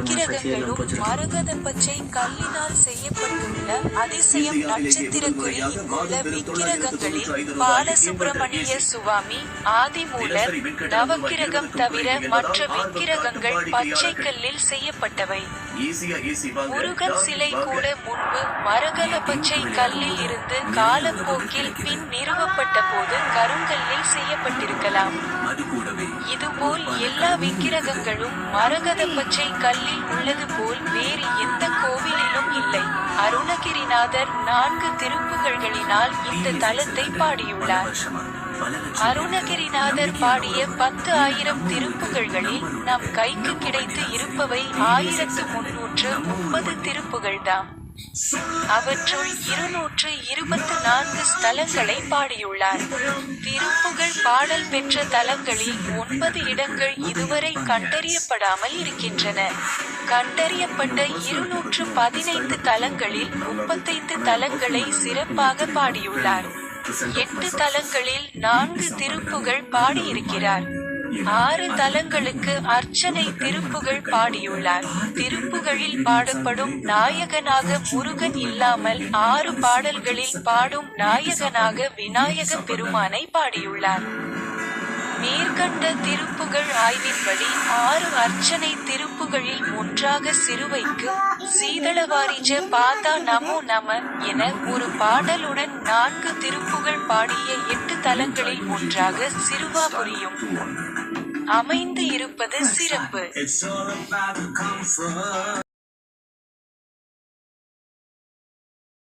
விக்கிரகங்களும் மரகத பச்சை கல்லினால் செய்யப்பட்டுள்ள அதிசயம் நட்சத்திர குறியில் உள்ள விக்கிரகங்களில் பாலசுப்பிரமணிய சுவாமி ஆதிமூலர் நவக்கிரகம் தவிர மற்ற விக்கிரகங்கள் பச்சை கல்லில் செய்யப்பட்டவை. முருகன் சிலை கூட முன்பு மரகத பச்சை கல்லில் இருந்து காலப்போக்கில் பின் நிறுவப்பட்ட போது கருங்கல்லில் செய்யப்பட்டிருக்கலாம். இதுபோல் எல்லா விக்கிரகங்களும் மரகத பச்சை கல்லில் உள்ளது போல் வேறு எந்த கோவிலிலும் இல்லை. அருணகிரிநாதர் நான்கு திருப்புகழ்களினால் இந்த தலத்தை பாடியுள்ளார். அருணகிரிநாதர் பாடிய பத்து ஆயிரம் திருப்புகழ்களில் நம் கைக்கு கிடைத்து இருப்பவை ஆயிரத்து முன்னூற்று முப்பது திருப்புகழ்தாம். அவற்றுள் இருநூற்று இருபத்து நான்கு ஸ்தலங்களை பாடியுள்ளார். திருப்புகழ் பாடல் பெற்ற தலங்களில் ஒன்பது இடங்கள் இதுவரை கண்டறியப்படாமல் இருக்கின்றன. கண்டறியப்பட்ட இருநூற்று பதினைந்து தலங்களில் முப்பத்தைந்து தலங்களை சிறப்பாக பாடியுள்ளார். எட்டு தலங்களில் நான்கு திருப்புகழ் பாடியிருக்கிறார். ஆறு தலங்களுக்கு அர்ச்சனை திருப்புகழ் பாடியுள்ளார். திருப்புகழில் பாடப்படும் நாயகனாக முருகன் இல்லாமல் ஆறு பாடல்களில் பாடும் நாயகனாக விநாயக பெருமானை பாடியுள்ளார். மேற்கண்ட திருப்புகழ் ஆய்வின்படி ஆறு அர்ச்சனை திருப்புகளில் ஒன்றாக சிறுவைக்கு சீதளவாரிஜ பாதா நமோ நம என ஒரு பாடலுடன் நான்கு திருப்புகள் பாடிய எட்டு தலங்களில் ஒன்றாக சிறுவா புரியும். அமைந்து இருப்பது சிறப்பு.